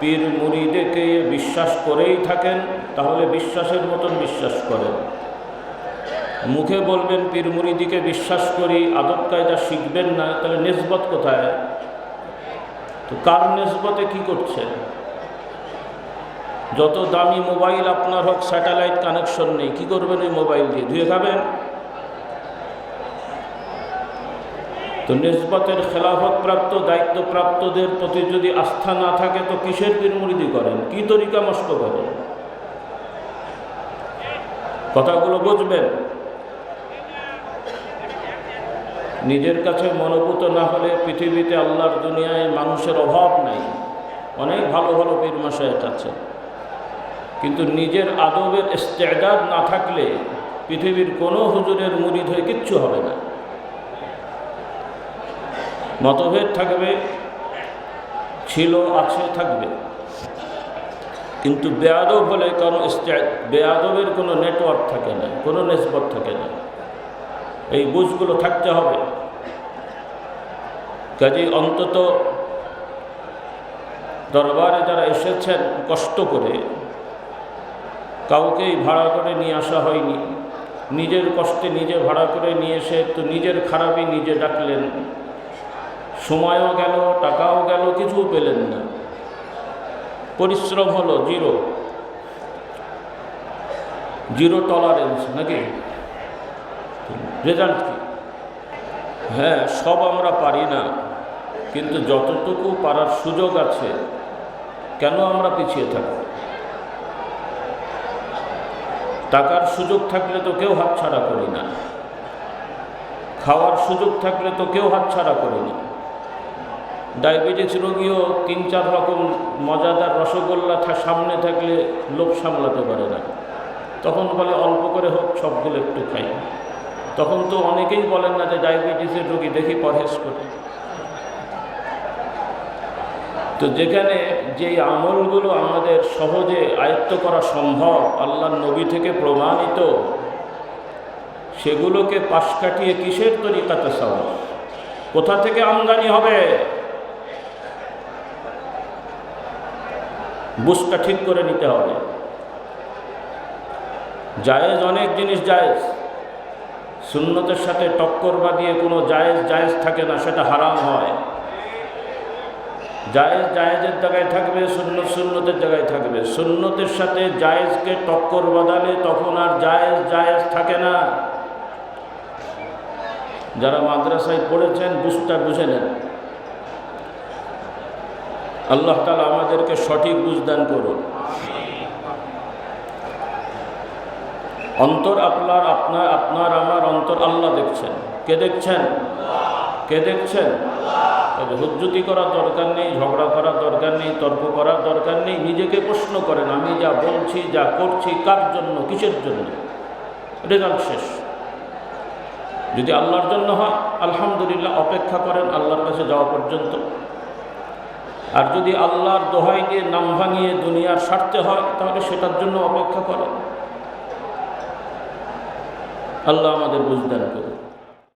পীর মুড়িদেরকে বিশ্বাস করেই থাকেন, তাহলে বিশ্বাসের মতন বিশ্বাস করেন। মুখে বলবেন, পীর মুড়িদিকে বিশ্বাস করি, আদব কায়দা শিখবেন না, তাহলে নেসবত কোথায়? তো কার নেসবতে কি করছেন যত দামি মোবাইল আপনার হোক, স্যাটেলাইট কানেকশন নেই, কি করবেন ওই মোবাইল দিয়ে? ধুয়ে খাবেন? তো নিসবতের খেলাফতপ্রাপ্ত, দায়িত্বপ্রাপ্তদের প্রতি যদি আস্থা না থাকে, তো কিসের পীরমুরিদি করেন? কি তরিকা মস্ত করেন? কথাগুলো বুঝবেন। নিজের কাছে মনোভূত না হলে পৃথিবীতে আল্লাহর দুনিয়ায় মানুষের অভাব নাই। অনেক ভালো ভালো পীর মাসায়ক আছে কিন্তু নিজের আদবের ইস্তেদাদ না থাকলে পৃথিবীর কোনো হুজুরের মুরিদ হয়ে কিচ্ছু হবে না। মতভেদ থাকবে, ছিল, আছে, থাকবে। কিন্তু বেয়াদব হলে কোনো বেয়াদবের কোনো নেটওয়ার্ক থাকে না, কোনো নেসবত থাকে না। এই বুঝগুলো থাকতে হবে। কাজে অন্তত দরবারে যারা এসেছেন কষ্ট করে, কাউকেই ভাড়া করে নিয়ে আসা হয়নি। নিজের কষ্টে নিজে ভাড়া করে নিয়ে এসে তো নিজের খারাপই নিজে ডাকলেন। সময়ও গেল, টাকাও গেল, কিছুও পেলেন না। পরিশ্রম হলো জিরো। জিরো টলারেন্স নাকি? রেজাল্ট কি? হ্যাঁ সব আমরা পারি না, কিন্তু যতটুকু পারার সুযোগ আছে, কেন আমরা পিছিয়ে থাকব? টাকার সুযোগ থাকলে তো কেউ হাতছাড়া করি না। খাওয়ার সুযোগ থাকলে তো কেউ হাতছাড়া করি না ডায়াবেটিস রোগীও তিন চার রকম মজাদার রসগোল্লা সামনে থাকলে লোভ সামলাতে পারে না। তখন বলে, অল্প করে হোক, সবগুলো একটু খাই। তখন তো অনেকেই বলেন না যে ডায়াবেটিসের রোগী দেখি পরহেজ করে। তো যেখানে যেই আমলগুলো আমাদের সহজে আয়ত্ত করা সম্ভব আল্লাহ নবী থেকে প্রমাণিত, সেগুলোকে পাশ কাটিয়ে কিসের তরিকাতে সব কোথা থেকে আমদানি হবে? বুঝটা ঠিক করে নিতে হবে। জায়েজ অনেক জিনিস জায়েজ। সুন্নতের সাথে টক্কর বা দিয়ে কোনো জায়েজ জায়েজ থাকে না, সেটা হারাম হয়। জায়েজ জায়েজের জায়গায় থাকবে, সুন্নত সুন্নতের জায়গায় থাকবে। সুন্নতের সাথে জায়েজকে টক্কর বাদালে তখন আর জায়েজ জায়েজ থাকে না। যারা মাদ্রাসায় পড়েছেন বুঝটা বুঝে নেন। আল্লাহ তালা আমাদেরকে সঠিক বুঝদান করুন। অন্তর আপনার আপনার আপনার, আমার অন্তর আল্লাহ দেখছেন। কে দেখছেন? কে দেখছেন? হুজ্জুতি করার দরকার নেই, ঝগড়া করার দরকার নেই, তর্ক করার দরকার নেই, নিজেকে প্রশ্ন করেন, আমি যা বলছি, যা করছি, কার জন্য, কিসের জন্য? রেজাল্ট শেষ। যদি আল্লাহর জন্য হয়, আলহামদুলিল্লাহ, অপেক্ষা করেন, আল্লাহর কাছে যাওয়া পর্যন্ত। আর যদি আল্লাহর দোহাই দিয়ে নাম ভাঙিয়ে দুনিয়ার স্বার্থে হয়, তাহলে সেটার জন্য অপেক্ষা করেন। আল্লাহ আমাদের বুঝদান করুন।